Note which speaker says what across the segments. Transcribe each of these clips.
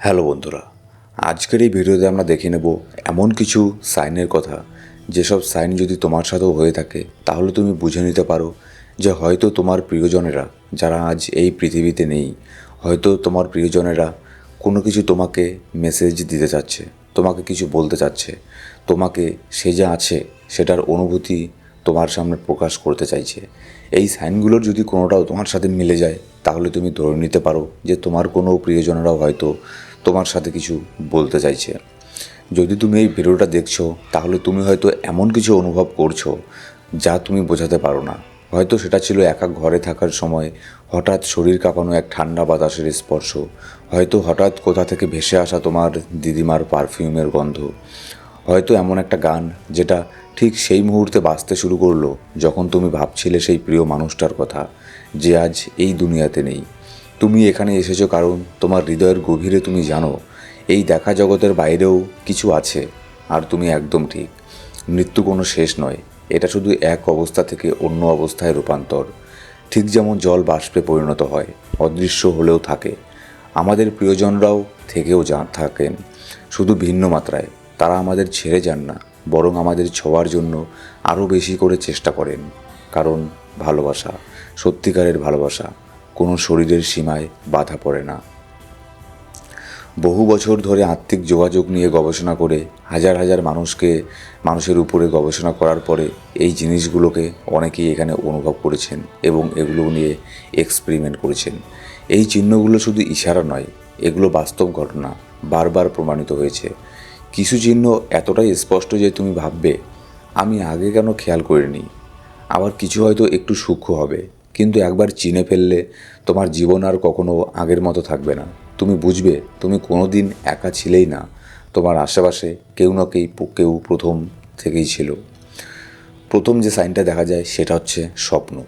Speaker 1: Hello বন্ধুরা, আজকের এই ভিডিওতে আমরা দেখে নেব এমন কিছু সাইনের কথা। যেসব সাইন যদি তোমার সাথেও হয়ে থাকে, তাহলে তুমি বুঝে নিতে পারো যে হয়তো তোমার প্রিয়জনেরা, যারা আজ এই পৃথিবীতে নেই, হয়তো তোমার প্রিয়জনেরা কোনো কিছু তোমাকে মেসেজ দিতে চাচ্ছে, তোমাকে কিছু বলতে চাচ্ছে, তোমাকে সে যা আছে, সেটার অনুভূতি তোমার সামনে প্রকাশ করতে চাইছে। এই সাইনগুলোর যদি কোনোটাও তোমার সাথে মিলে যায়, তাহলে তুমি ধরে নিতে পারো যে তোমার কোনো প্রিয়জনেরাও হয়তো তোমার সাথে কিছু বলতে চাইছে। যদি তুমি এই ভিডিওটা দেখছ, তাহলে তুমি হয়তো এমন কিছু অনুভব করছ যা তুমি বোঝাতে পারো না। হয়তো সেটা ছিল একা ঘরে থাকার সময়, হঠাৎ শরীর কাঁপানো এক ঠান্ডা বাতাসের স্পর্শ, হয়তো হঠাৎ কোথা থেকে ভেসে আসা তোমার দিদিমার পারফিউমের গন্ধ। হয়তো এমন একটা গান যেটা ঠিক সেই মুহূর্তে বাজতে শুরু করল, যখন তুমি ভাবছিলে সেই প্রিয় মানুষটার কথা, যে আজ এই দুনিয়াতে নেই। তুমি এখানে এসেছ কারণ তোমার হৃদয়ের গভীরে তুমি জানো, এই দেখা জগতের বাইরেও কিছু আছে, আর তুমি একদম ঠিক। মৃত্যু কোনো শেষ নয়, এটা শুধু এক অবস্থা থেকে অন্য অবস্থায় রূপান্তর। ঠিক যেমন জল বাষ্পে পরিণত হয়, অদৃশ্য হলেও থাকে। আমাদের প্রিয়জনরাও থেকেও যা থাকেন, শুধু ভিন্ন মাত্রায়। তারা আমাদের ছেড়ে যান না, বরং আমাদের ছোঁয়ার জন্য আরও বেশি করে চেষ্টা করেন। কারণ ভালোবাসা, সত্যিকারের ভালোবাসা। কোনো শরীরের সীমায় বাধা পড়ে না। বহু বছর ধরে আত্মিক যোগাযোগ নিয়ে গবেষণা করে হাজার হাজার মানুষকে মানুষের উপরে গবেষণা করার পরে এই জিনিসগুলোকে অনেকেই এখানে অনুভব করেছেন এবং এগুলো নিয়ে এক্সপেরিমেন্ট করেছেন। এই চিহ্নগুলো শুধু ইশারা নয়, এগুলো বাস্তব ঘটনা, বারবার প্রমাণিত হয়েছে। কিছু চিহ্ন এতটাই স্পষ্ট যে তুমি ভাববে, আমি আগে কেন খেয়াল করিনি? আবার কিছু হয়তো একটু সূক্ষ্ম হবে। কিন্তু একবার চিনে ফেললে তোমার জীবন আর কখনো আগের মতো থাকবে না। তুমি বুঝবে, তুমি কোনো দিন একা ছিলেই না। তোমার আশেপাশে কেউ না কেউ কেউ প্রথম থেকেই ছিল। প্রথম যে সাইনটা দেখা যায়, সেটা হচ্ছে স্বপ্ন।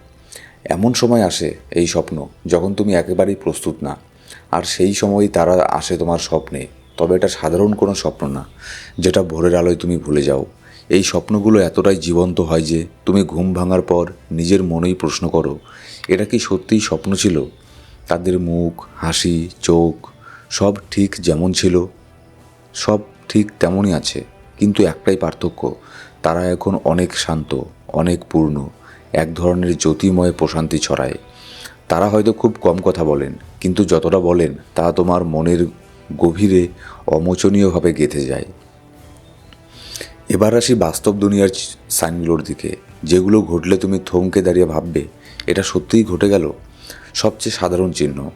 Speaker 1: এমন সময় আসে এই স্বপ্ন, যখন তুমি একেবারেই প্রস্তুত না। আর সেই সময়ই তারা আসে তোমার স্বপ্নে। তবে এটা সাধারণ কোনো স্বপ্ন না, যেটা ভোরের আলোয় তুমি ভুলে যাও। এই স্বপ্নগুলো এতটাই জীবন্ত হয় যে তুমি ঘুম ভাঙার পর নিজের মনেই প্রশ্ন করো, এটা কি সত্যিই স্বপ্ন ছিল? তাদের মুখ, হাসি, চোখ, সব ঠিক যেমন ছিল, সব ঠিক তেমনই আছে, কিন্তু একটাই পার্থক্য, তারা এখন অনেক শান্ত, অনেক পূর্ণ, এক ধরনের জ্যোতিময় প্রশান্তি ছড়ায়। তারা হয়তো খুব কম কথা বলেন, কিন্তু যতটা বলেন তা তোমার মনের গভীরে অমোচনীয়ভাবে গেঁথে যায়। এবার আসি বাস্তব দুনিয়ার সাইনগুলোর দিকে। যেগুলো ঘটলে তুমি থমকে দাঁড়িয়ে ভাববে, এটা সত্যিই ঘটে গেল? সবচেয়ে সাধারণ চিহ্ন,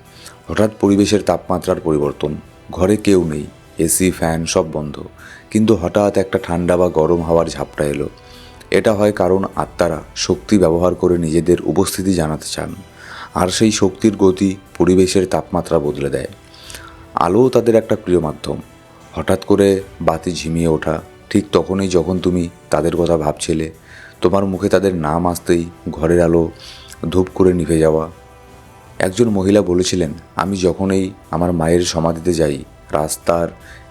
Speaker 1: হঠাৎ পরিবেশের তাপমাত্রার পরিবর্তন। ঘরে কেউ নেই, এসি, ফ্যান, সব বন্ধ। কিন্তু হঠাৎ একটা ঠান্ডা বা গরম হাওয়ার ঝাপটা এলো। এটা হয় কারণ আত্মারা শক্তি ব্যবহার করে নিজেদের উপস্থিতি জানাতে চান। আর সেই শক্তির গতি পরিবেশের তাপমাত্রা বদলে দেয়। আলোও তাদের একটা প্রিয় মাধ্যম। হঠাৎ করে বাতি ঝিমিয়ে ওঠা ঠিক তখনই যখন তুমি তাদের কথা ভাবছিলে, তোমার মুখে তাদের নাম আসতেই ঘরের আলো ধূপ করে নিভে যাওয়া। একজন মহিলা বলেছিলেন, আমি যখনই আমার মায়ের সমাধিতে যাই, রাস্তার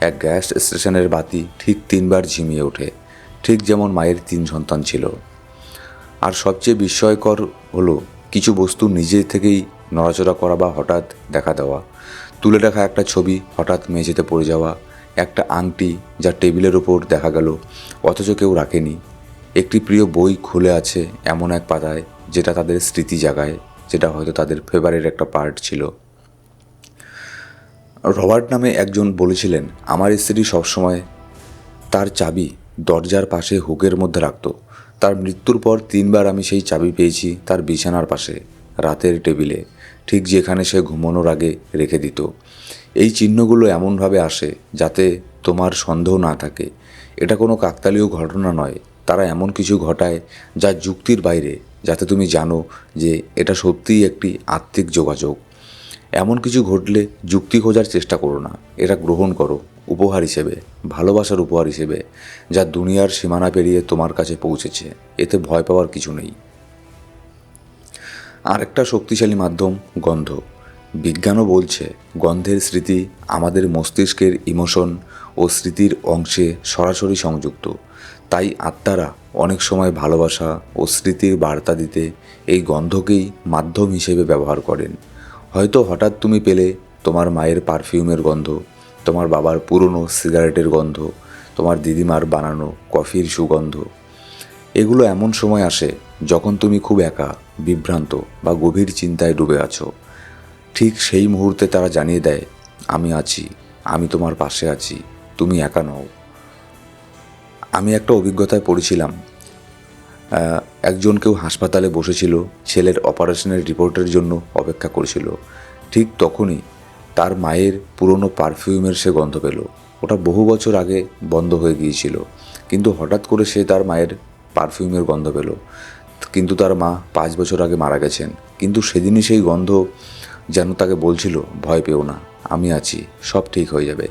Speaker 1: এক গ্যাস স্টেশনের বাতি ঠিক তিনবার ঝিমিয়ে ওঠে, ঠিক যেমন মায়ের তিন সন্তান ছিল। আর সবচেয়ে বিস্ময়কর হলো, কিছু বস্তু নিজে থেকেই নড়াচড়া করা বা হঠাৎ দেখা দেওয়া, তুলে রাখা একটা ছবি হঠাৎ মেঝেতে পড়ে যাওয়া একটা আংটি যা টেবিলের ওপর দেখা গেল, অথচ কেউ রাখেনি। একটি প্রিয় বই খুলে আছে এমন এক পাতায়, যেটা তাদের স্মৃতি জাগায়, যেটা হয়তো তাদের ফেভারিট একটা পার্ট ছিল। রবার্ট নামে একজন বলেছিলেন, আমার স্ত্রী সবসময় তার চাবি দরজার পাশে হুকের মধ্যে রাখত। তার মৃত্যুর পর তিনবার আমি সেই চাবি পেয়েছি তার বিছানার পাশে, রাতের টেবিলে, ঠিক যেখানে সে ঘুমানোর আগে রেখে দিত। এই চিহ্নগুলো এমনভাবে আসে যাতে তোমার সন্দেহ না থাকে। এটা কোনো কাকতালীয় ঘটনা নয়। তারা এমন কিছু ঘটায় যা যুক্তির বাইরে, যাতে তুমি জানো যে এটা সত্যিই একটি আত্মিক যোগাযোগ। এমন কিছু ঘটলে যুক্তি খোঁজার চেষ্টা করো না। এটা গ্রহণ করো। উপহার হিসেবে, ভালোবাসার উপহার হিসেবে, যা দুনিয়ার সীমানা পেরিয়ে তোমার কাছে পৌঁছেছে। এতে ভয় পাওয়ার কিছু নেই। আরেকটা শক্তিশালী মাধ্যম, গন্ধ। বিজ্ঞানও বলছে, গন্ধের স্মৃতি আমাদের মস্তিষ্কের ইমোশন ও স্মৃতির অংশে সরাসরি সংযুক্ত। তাই আত্মারা অনেক সময় ভালোবাসা ও স্মৃতির বার্তা দিতে এই গন্ধকেই মাধ্যম হিসেবে ব্যবহার করেন। হয়তো হঠাৎ তুমি পেলে তোমার মায়ের পারফিউমের গন্ধ, তোমার বাবার পুরনো সিগারেটের গন্ধ, তোমার দিদিমার বানানো কফির সুগন্ধ। এগুলো এমন সময় আসে যখন তুমি খুব একা, বিভ্রান্ত বা গভীর চিন্তায় ডুবে আছো। ঠিক সেই মুহূর্তে তারা জানিয়ে দেয়, আমি আছি, আমি তোমার পাশে আছি, তুমি একা নও। আমি একটা অভিজ্ঞতায় পড়েছিলাম। একজন কেউ হাসপাতালে বসেছিল, ছেলের অপারেশনের রিপোর্টের জন্য অপেক্ষা করছিল। ঠিক তখনই তার মায়ের পুরনো পারফিউমের সে গন্ধ পেল। ওটা বহু বছর আগে বন্ধ হয়ে গিয়েছিল, কিন্তু হঠাৎ করে সে তার মায়ের পারফিউমের গন্ধ পেল। কিন্তু তার মা পাঁচ বছর আগে মারা গেছেন, কিন্তু সেদিনই সেই গন্ধ যেন তাকে বলছিল, ভয় পেও না, আমি আছি, সব ঠিক হয়ে যাবে।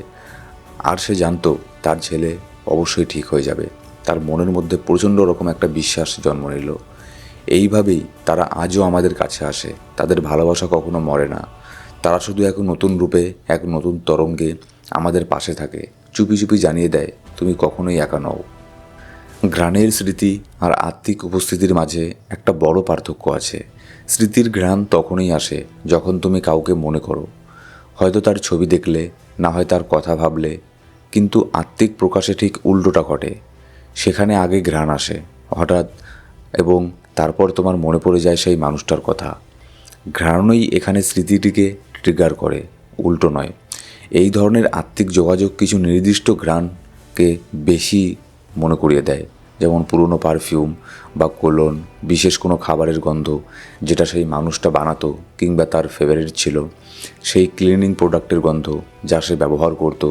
Speaker 1: আর সে জানতো তার ছেলে অবশ্যই ঠিক হয়ে যাবে। তার মনের মধ্যে প্রচণ্ড রকম একটা বিশ্বাস জন্ম নিল। এইভাবেই তারা আজও আমাদের কাছে আসে। তাদের ভালোবাসা কখনো মরে না। তারা শুধু এক নতুন রূপে, এক নতুন তরঙ্গে আমাদের পাশে থাকে। চুপি চুপি জানিয়ে দেয়, তুমি কখনোই একা নও। ঘ্রাণের স্মৃতি আর আত্মিক উপস্থিতির মাঝে একটা বড় পার্থক্য আছে। স্মৃতির ঘ্রাণ তখনই আসে যখন তুমি কাউকে মনে করো। হয়তো তার ছবি দেখলে, না হয় তার কথা ভাবলে, কিন্তু আত্মিক প্রকাশে ঠিক উল্টোটা ঘটে। সেখানে আগে ঘ্রাণ আসে, হঠাৎ, এবং তারপর তোমার মনে পড়ে যায় সেই মানুষটার কথা। ঘ্রাণই এখানে স্মৃতিটিকে ট্রিগার করে, উল্টো নয়। এই ধরনের আত্মিক যোগাযোগ কিছু নির্দিষ্ট ঘ্রাণকে বেশি মনে করিয়ে দেয়। যেমন পুরনো পারফিউম বা কোলন, বিশেষ কোনো খাবারের গন্ধ যেটা সেই মানুষটা বানাতো কিংবা তার ফেভারিট ছিল, সেই ক্লিনিং প্রোডাক্টের গন্ধ যা সে ব্যবহার করতো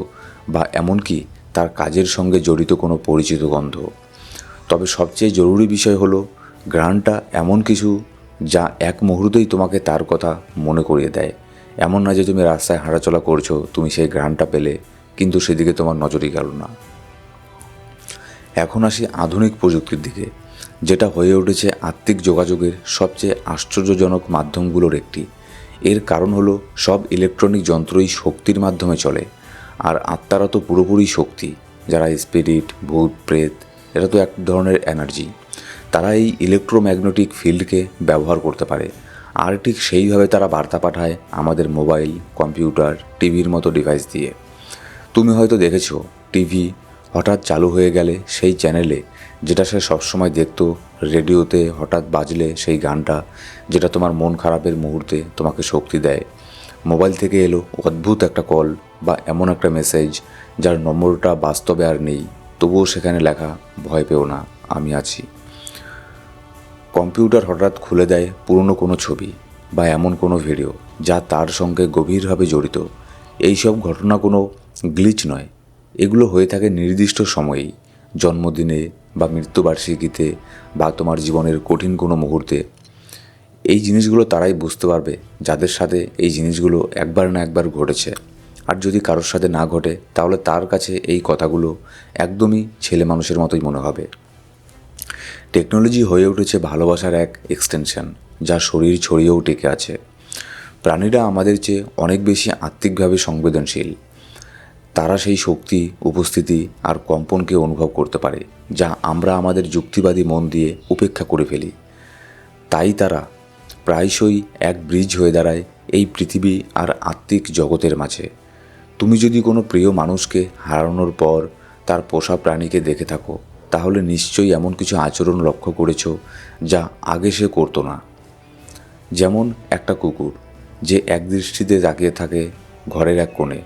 Speaker 1: বা এমনকি তার কাজের সঙ্গে জড়িত কোনো পরিচিত গন্ধ। তবে সবচেয়ে জরুরি বিষয় হলো গ্রানটা এমন কিছু যা এক মুহূর্তেই তোমাকে তার কথা মনে করিয়ে দেয়। এমন না যে তুমি রাস্তায় হাঁটাচলা করছ, তুমি সেই গ্রানটা পেলে, কিন্তু সেদিকে তোমার নজরই গেল না। এখন আসি আধুনিক প্রযুক্তির দিকে, যেটা হয়ে উঠেছে আত্মিক যোগাযোগের সবচেয়ে আশ্চর্যজনক মাধ্যমগুলোর একটি। এর কারণ হলো সব ইলেকট্রনিক যন্ত্রই শক্তির মাধ্যমে চলে, আর আত্মারা তো পুরোপুরি শক্তি, যারা স্পিরিট, ভূত, প্রেত এটা তো এক ধরনের এনার্জি। তারা এই ইলেকট্রোম্যাগনেটিক ফিল্ডকে ব্যবহার করতে পারে, আর ঠিক সেইভাবে তারা বার্তা পাঠায় আমাদের মোবাইল, কম্পিউটার, টিভির মতো ডিভাইস দিয়ে। তুমি হয়তো দেখেছ, টিভি হঠাৎ চালু হয়ে গেলে সেই চ্যানেলে, যেটা সে সবসময় দেখতো, রেডিওতে হঠাৎ বাজলে সেই গানটা, যেটা তোমার মন খারাপের মুহূর্তে তোমাকে শক্তি দেয়। মোবাইল থেকে এলো অদ্ভুত একটা কল বা এমন একটা মেসেজ, যার নম্বরটা বাস্তবে আর নেই। তবুও সেখানে লেখা, ভয় পেও না, আমি আছি। কম্পিউটার হঠাৎ খুলে দেয় পুরনো কোনো ছবি বা এমন কোনো ভিডিও, যা তার সঙ্গে গভীরভাবে জড়িত। এই সব ঘটনা কোনো গ্লিচ নয় এগুলো হয়ে থাকে নির্দিষ্ট সময়েই। জন্মদিনে বা মৃত্যুবার্ষিকীতে বা তোমার জীবনের কঠিন কোনো মুহূর্তে। এই জিনিসগুলো তারাই বুঝতে পারবে, যাদের সাথে এই জিনিসগুলো একবার না একবার ঘটেছে। আর যদি কারোর সাথে না ঘটে, তাহলে তার কাছে এই কথাগুলো একদমই ছেলে মানুষের মতোই মনে হবে। টেকনোলজি হয়ে উঠেছে ভালোবাসার এক এক্সটেনশন, যা শরীর ছড়িয়েও টেকে আছে। প্রাণীরা আমাদের চেয়ে অনেক বেশি আত্মিকভাবে সংবেদনশীল। তারা সেই শক্তি, উপস্থিতি আর কম্পনকে অনুভব করতে পারে, যা আমরা আমাদের যুক্তিবাদী মন দিয়ে উপেক্ষা করে ফেলি। তাই তারা প্রায়শই এক ব্রিজ হয়ে দাঁড়ায় এই পৃথিবী আর আত্মিক জগতের মাঝে। তুমি যদি কোনো প্রিয় মানুষকে হারানোর পর তার পোষা প্রাণীকে দেখে থাকো, তাহলে নিশ্চয়ই এমন কিছু আচরণ লক্ষ্য করেছ যা আগে সে করতো না। যেমন একটা কুকুর, যে একদৃষ্টিতে তাকিয়ে থাকে ঘরের এক কোণে।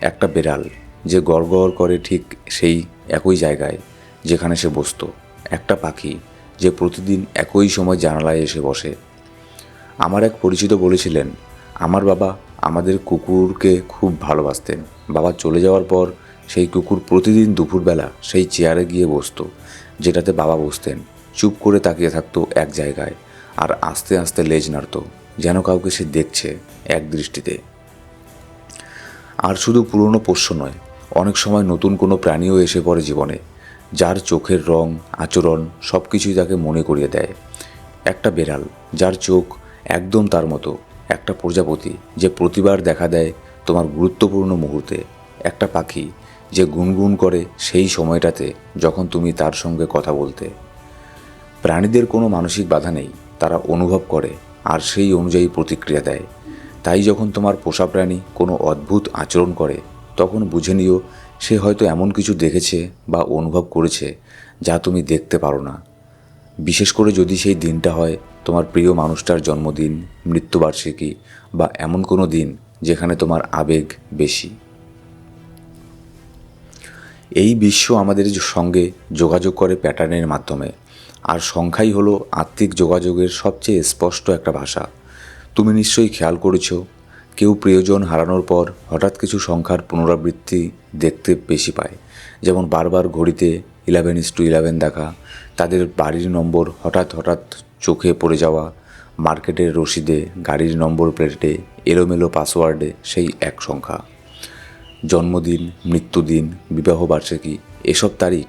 Speaker 1: একটা বেড়াল যে গড় করে ঠিক সেই একই জায়গায় যেখানে সে বসতো। একটা পাখি যে প্রতিদিন একই সময় জানালায় এসে বসে। আমার এক পরিচিত বলেছিলেন, আমার বাবা আমাদের কুকুরকে খুব ভালোবাসতেন। বাবা চলে যাওয়ার পর সেই কুকুর প্রতিদিন দুপুরবেলা সেই চেয়ারে গিয়ে বসতো, যেটাতে বাবা বসতেন। চুপ করে তাকিয়ে থাকতো এক জায়গায় আর আস্তে আস্তে লেজ নাড়তো, যেন কাউকে সে দেখছে এক দৃষ্টিতে। আর শুধু পুরনো পোষ্য নয়, অনেক সময় নতুন কোনো প্রাণীও এসে পড়ে জীবনে, যার চোখের রং, আচরণ সব কিছুই তাকে মনে করিয়ে দেয়। একটা বেড়াল, যার চোখ একদম তার মতো, একটা প্রজাপতি যে প্রতিবার দেখা দেয় তোমার গুরুত্বপূর্ণ মুহূর্তে, একটা পাখি যে গুনগুন করে সেই সময়টাতে যখন তুমি তার সঙ্গে কথা বলতে। প্রাণীদের কোনো মানসিক বাধা নেই, তারা অনুভব করে আর সেই অনুযায়ী প্রতিক্রিয়া দেয়। তাই যখন তোমার পোষা প্রাণী কোনো অদ্ভুত আচরণ করে, তখন বুঝে নিও সে হয়তো এমন কিছু দেখেছে বা অনুভব করেছে যা তুমি দেখতে পারো না। বিশেষ করে যদি সেই দিনটা হয় তোমার প্রিয় মানুষটার জন্মদিন, মৃত্যুবার্ষিকী বা এমন কোনো দিন যেখানে তোমার আবেগ বেশি। এই বিশ্ব আমাদের সঙ্গে যোগাযোগ করে প্যাটার্নের মাধ্যমে। আর সংখ্যাই হলো আত্মিক যোগাযোগের সবচেয়ে স্পষ্ট একটা ভাষা। তুমি নিশ্চয়ই খেয়াল করেছ, কেউ প্রিয়জন হারানোর পর হঠাৎ কিছু সংখ্যার পুনরাবৃত্তি দেখতে বেশি পায়। যেমন বারবার ঘড়িতে ইলেভেন ইস টু ইলেভেন দেখা, তাদের বাড়ির নম্বর হঠাৎ হঠাৎ চোখে পড়ে যাওয়া, মার্কেটের রসিদে, গাড়ির নম্বর প্লেটে, এলোমেলো পাসওয়ার্ডে সেই এক সংখ্যা। জন্মদিন, মৃত্যুদিন বিবাহবার্ষিকী এসব তারিখ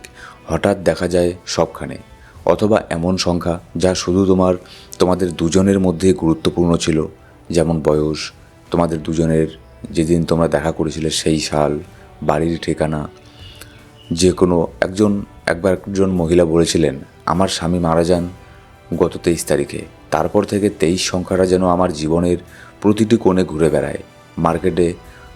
Speaker 1: হঠাৎ দেখা যায় সবখানে। অথবা এমন সংখ্যা যা শুধু তোমার, তোমাদের দুজনের মধ্যে গুরুত্বপূর্ণ ছিল, যেমন বয়স, তোমাদের দুজনের যেদিন তোমরা দেখা করেছিলে সেই সাল, বাড়ির ঠিকানা। যে কোনো একজন একবার একজন মহিলা বলেছিলেন, আমার স্বামী মারা যান গত তেইশ তারিখে। তারপর থেকে তেইশ সংখ্যাটা যেন আমার জীবনের প্রতিটি কোণে ঘুরে বেড়ায়। মার্কেটে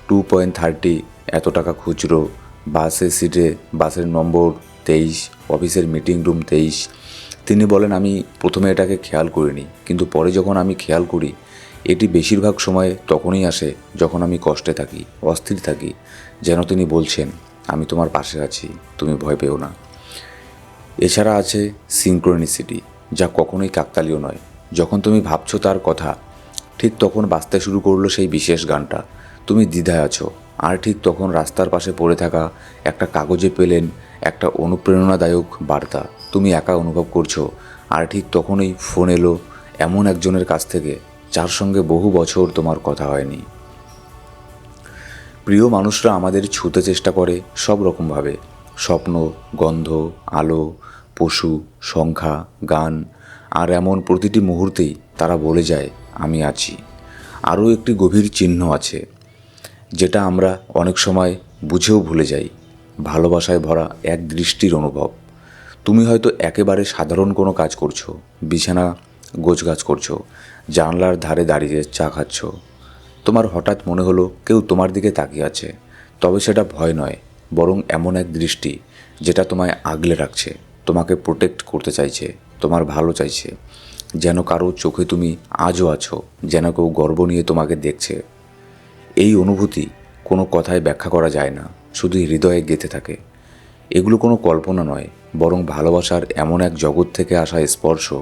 Speaker 1: টু পয়েন্ট থার্টি এত টাকা খুচরো, বাসের সিটে বাসের নম্বর তেইশ, অফিসের মিটিং রুম তেইশ তিনি বলেন, আমি প্রথমে এটাকে খেয়াল করিনি, কিন্তু পরে যখন আমি খেয়াল করি, এটি বেশিরভাগ সময় তখনই আসে যখন আমি কষ্টে থাকি, অস্থির থাকি। যেন তিনি বলছেন, আমি তোমার পাশে আছি, তুমি ভয় পেও না। এছাড়া আছে সিনক্রোনিসিটি যা কখনোই কাকতালীয় নয়। যখন তুমি ভাবছ তার কথা, ঠিক তখন বাঁচতে শুরু করল সেই বিশেষ গানটা। তুমি দ্বিধায় আছো, আর ঠিক তখন রাস্তার পাশে পড়ে থাকা একটা কাগজে পেলেন একটা অনুপ্রেরণাদায়ক বার্তা তুমি একা অনুভব করছ। আর ঠিক তখনই ফোন এলো এমন একজনের কাছ থেকে, যার সঙ্গে বহু বছর তোমার কথা হয়নি। প্রিয় মানুষরা আমাদের ছুতে চেষ্টা করে সব রকমভাবে স্বপ্ন, গন্ধ, আলো, পশু, সংখ্যা, গান, আর এমন প্রতিটি মুহূর্তেই তারা বলে যায়, আমি আছি। আরও একটি গভীর চিহ্ন আছে, যেটা আমরা অনেক সময় বুঝেও ভুলে যাই। ভালোবাসায় ভরা এক দৃষ্টির অনুভব। তুমি হয়তো একেবারে সাধারণ কোনো কাজ করছ, বিছানা গোছগাছ করছ, জানলার ধারে দাঁড়িয়ে চা খাচ্ছ। তোমার হঠাৎ মনে হলো কেউ তোমার দিকে তাকিয়ে আছে। তবে সেটা ভয় নয়, বরং এমন এক দৃষ্টি যেটা তোমায় আগলে রাখছে, তোমাকে প্রোটেক্ট করতে চাইছে, তোমার ভালো চাইছে। যেন কারও চোখে তুমি আজও আছো, যেন কেউ গর্ব নিয়ে তোমাকে দেখছে। এই অনুভূতি কোনো কথায় ব্যাখ্যা করা যায় না। শুধু হৃদয়ে গেঁথে থাকে। এগুলো কোনো কল্পনা নয়, বরং ভালোবাসার এমন এক জগৎ থেকে আসা স্পর্শ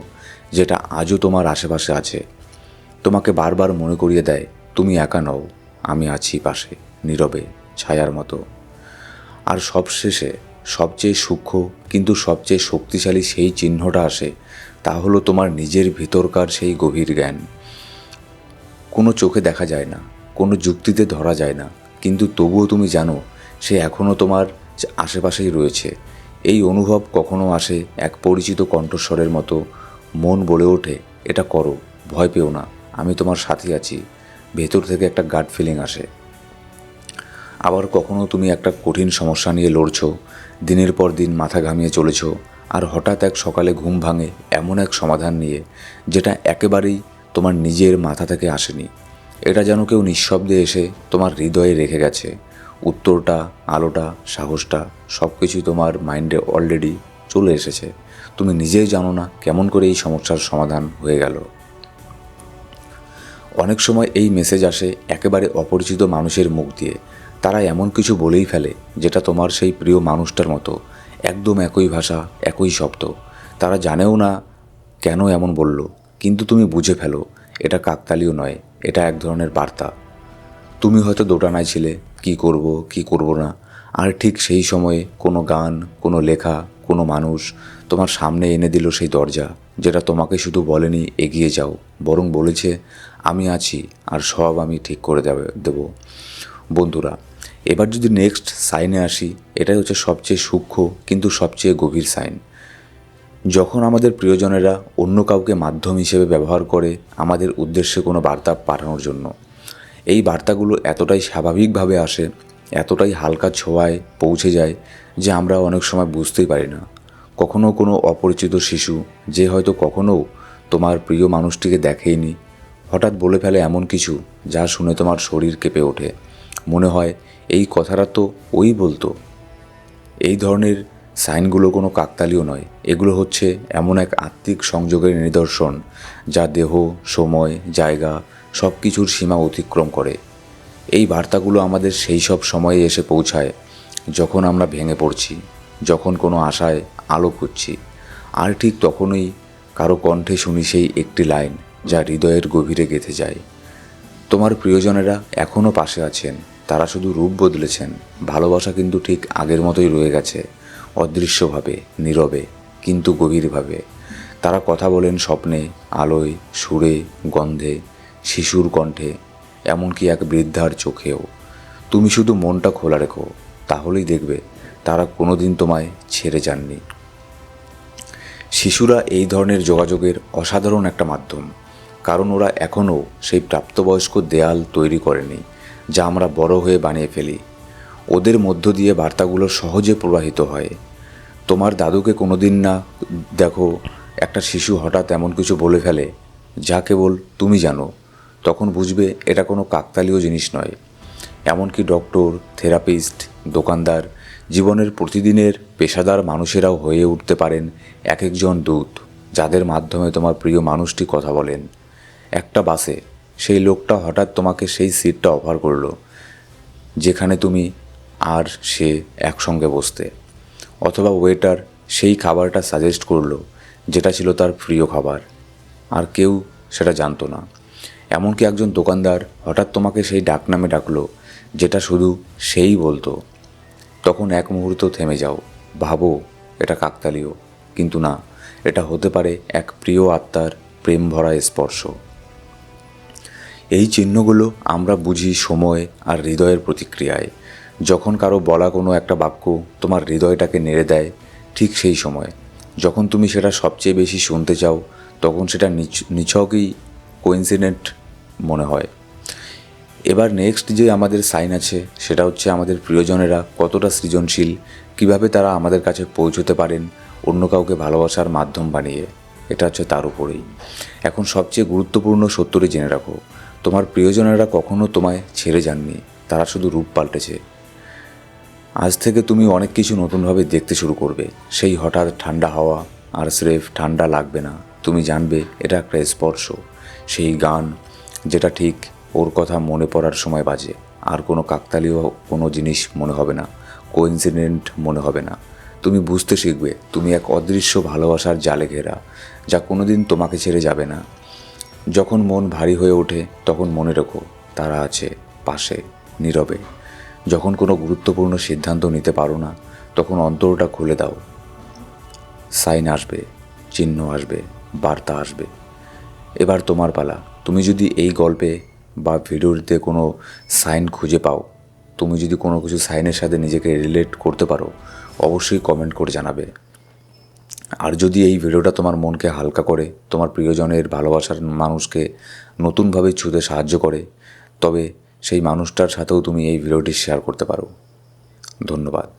Speaker 1: যেটা আজও তোমার আশেপাশে আছে। তোমাকে বারবার মনে করিয়ে দেয়, তুমি একা নও, আমি আছি পাশে, নীরবে, ছায়ার মতো। আর সবশেষে, সবচেয়ে সূক্ষ্ম কিন্তু সবচেয়ে শক্তিশালী সেই চিহ্নটা আসে, তা হলো তোমার নিজের ভিতরকার সেই গভীর জ্ঞান। কোনো চোখে দেখা যায় না, কোনো যুক্তিতে ধরা যায় না, কিন্তু তবুও তুমি জানো সে এখনও তোমার আশেপাশেই রয়েছে। এই অনুভব কখনো আসে এক পরিচিত কণ্ঠস্বরের মতো। মন বলে ওঠে, এটা করো, ভয় পেও না, আমি তোমার সাথে আছি। ভেতর থেকে একটা গাট ফিলিং আসে। আবার কখনো তুমি একটা কঠিন সমস্যা নিয়ে লড়ছো, দিনের পর দিন মাথা ঘামিয়ে চলেছ, আর হঠাৎ এক সকালে ঘুম ভাঙে এমন এক সমাধান নিয়ে, যেটা একেবারেই তোমার নিজের মাথা থেকে আসেনি। এটা যেন কেউ নিঃশব্দে এসে তোমার হৃদয়ে রেখে গেছে। উত্তরটা, আলোটা, সাহসটা সব কিছুই তোমার মাইন্ডে অলরেডি চলে এসেছে। তুমি নিজেই জানো না কেমন করে এই সমস্যার সমাধান হয়ে গেল। অনেক সময় এই মেসেজ আসে একেবারে অপরিচিত মানুষের মুখ দিয়ে। তারা এমন কিছু বলেই ফেলে, যেটা তোমার সেই প্রিয় মানুষটার মতো। একদম একই ভাষা, একই শব্দ। তারা জানেও না কেন এমন বলল, কিন্তু তুমি বুঝে ফেলো, এটা কাকতালীয় নয়, এটা এক ধরনের বার্তা। তুমি হয়তো দোটানায় ছিলে কি করব কি করব না। আর ঠিক সেই সময়ে কোনো গান, কোনো লেখা, কোনো মানুষ তোমার সামনে এনে দিল সেই দরজা, যেটা তোমাকে শুধু বলেনি, এগিয়ে যাও। বরং বলেছে, আমি আছি, আর সব আমি ঠিক করে দেবে, দেবো। বন্ধুরা, এবার যদি নেক্সট সাইনে আসি, এটাই হচ্ছে সবচেয়ে সূক্ষ্ম, কিন্তু সবচেয়ে গভীর সাইন যখন আমাদের প্রিয়জনেরা অন্য কাউকে মাধ্যম হিসেবে ব্যবহার করে আমাদের উদ্দেশ্যে কোনো বার্তা পাঠানোর জন্য এই বার্তাগুলো এতটাই স্বাভাবিকভাবে আসে, এতটাই হালকা ছোঁয়ায় পৌঁছে যায় যে আমরা অনেক সময় বুঝতেই পারি না। কখনো কোনো অপরিচিত শিশু যে হয়তো কখনো তোমার প্রিয় মানুষটিকে দেখেইনি, হঠাৎ বলে ফেলে এমন কিছু যা শুনে তোমার শরীর কেঁপে ওঠে। মনে হয় এই কথাটা তো ওই বলতো। এই ধরনের সাইনগুলো কোনো কাকতালীয় নয়। এগুলো হচ্ছে এমন এক আত্মিক সংযোগের নিদর্শন যা দেহ, সময়, জায়গা সব কিছুর সীমা অতিক্রম করে। এই বার্তাগুলো আমাদের সেই সব সময়ে এসে পৌঁছায়, যখন আমরা ভেঙে পড়ছি, যখন কোনো আশায় আলো খুঁজছি। আর ঠিক তখনই কারও কণ্ঠে শুনি সেই একটি লাইন যা হৃদয়ের গভীরে গেঁথে যায়। তোমার প্রিয়জনেরা এখনও পাশে আছেন, তারা শুধু রূপ বদলেছেন, ভালোবাসা কিন্তু ঠিক আগের মতোই রয়ে গেছে, অদৃশ্যভাবে, নীরবে, কিন্তু গভীরভাবে। তারা কথা বলেন স্বপ্নে, আলোয়, সুরে, গন্ধে শিশুর কণ্ঠে, এমনকি এক বৃদ্ধার চোখেও। তুমি শুধু মনটা খোলা রেখো, তাহলেই দেখবে তারা কোনোদিন তোমায় ছেড়ে যাননি। শিশুরা এই ধরনের যোগাযোগের অসাধারণ একটা মাধ্যম, কারণ ওরা এখনও সেই প্রাপ্তবয়স্ক দেয়াল তৈরি করেনি, যা আমরা বড় হয়ে বানিয়ে ফেলি। ওদের মধ্য দিয়ে বার্তাগুলো সহজে প্রবাহিত হয়। তোমার দাদুকে কোনোদিন না দেখো, একটা শিশু হঠাৎ এমন কিছু বলে ফেলে, যা কেবল তুমি জানো। তখন বুঝবে এটা কোনো কাকতালীয় জিনিস নয়। এমনকি ডক্টর, থেরাপিস্ট, দোকানদার, জীবনের প্রতিদিনের পেশাদার মানুষেরাও হয়ে উঠতে পারেন এক একজন দূত, যাদের মাধ্যমে তোমার প্রিয় মানুষটি কথা বলেন। একটা বাসে সেই লোকটা হঠাৎ তোমাকে সেই সিটটা অফার করল, যেখানে তুমি আর সে একসঙ্গে বসতে। অথবা ওয়েটার সেই খাবারটা সাজেস্ট করল, যেটা ছিল তার প্রিয় খাবার। আর কেউ সেটা জানতো না। এমনকি একজন দোকানদার হঠাৎ তোমাকে সেই ডাকনামে ডাকলো, যেটা শুধু সেই বলতো। তখন এক মুহূর্ত থেমে যাও, ভাবো এটা কাকতালীয়, কিন্তু না, এটা হতে পারে এক প্রিয় আত্মার প্রেম ভরা স্পর্শ। এই চিহ্নগুলো আমরা বুঝি সময় আর হৃদয়ের প্রতিক্রিয়ায়। যখন কারও বলা কোনো একটা বাক্য তোমার হৃদয়টাকে নেড়ে দেয়, ঠিক সেই সময়। যখন তুমি সেটা সবচেয়ে বেশি শুনতে চাও, তখন সেটা নিছকই কোইন্সিডেন্ট মনে হয়। এবার নেক্সট যে আমাদের সাইন আছে, সেটা হচ্ছে আমাদের প্রিয়জনেরা কতটা সৃজনশীল, কীভাবে তারা আমাদের কাছে পৌঁছতে পারেন, অন্য কাউকে ভালোবাসার মাধ্যম বানিয়ে। এটা হচ্ছে তার উপরেই। এখন সবচেয়ে গুরুত্বপূর্ণ সত্যটি জেনে রাখো। তোমার প্রিয়জনেরা কখনো তোমায় ছেড়ে যাননি, তারা শুধু রূপ পাল্টেছে। আজ থেকে তুমি অনেক কিছু নতুনভাবে দেখতে শুরু করবে। সেই হঠাৎ ঠান্ডা হাওয়া আর স্রেফ ঠান্ডা লাগবে না। তুমি জানবে এটা একটা স্পর্শ। সেই গান যেটা ঠিক ওর কথা মনে পড়ার সময় বাজে। আর কোনো কাকতালীয় কোনো জিনিস মনে হবে না। কোইন্সিডেন্ট মনে হবে না। তুমি বুঝতে শিখবে, তুমি এক অদৃশ্য ভালোবাসার জালে ঘেরা, যা কোনোদিন তোমাকে ছেড়ে যাবে না। যখন মন ভারী হয়ে ওঠে, তখন মনে রেখো, তারা আছে পাশে, নীরবে। যখন কোনো গুরুত্বপূর্ণ সিদ্ধান্ত নিতে পারো না, তখন অন্তরটা খুলে দাও। সাইন আসবে, চিহ্ন আসবে, বার্তা আসবে। এবার তোমার পালা। তুমি যদি এই গল্পে বা ভিডিওতে কোনো সাইন খুঁজে পাও, তুমি যদি কোনো কিছু সাইনের সাথে নিজেকে রিলেট করতে পারো, অবশ্যই কমেন্ট করে জানাবে। আর যদি এই ভিডিওটা তোমার মনকে হালকা করে, তোমার প্রিয়জনের ভালোবাসার মানুষকে নতুনভাবে ছুঁতে সাহায্য করে, তবে সেই মানুষটার সাথেও তুমি এই ভিডিওটি শেয়ার করতে পারো। ধন্যবাদ।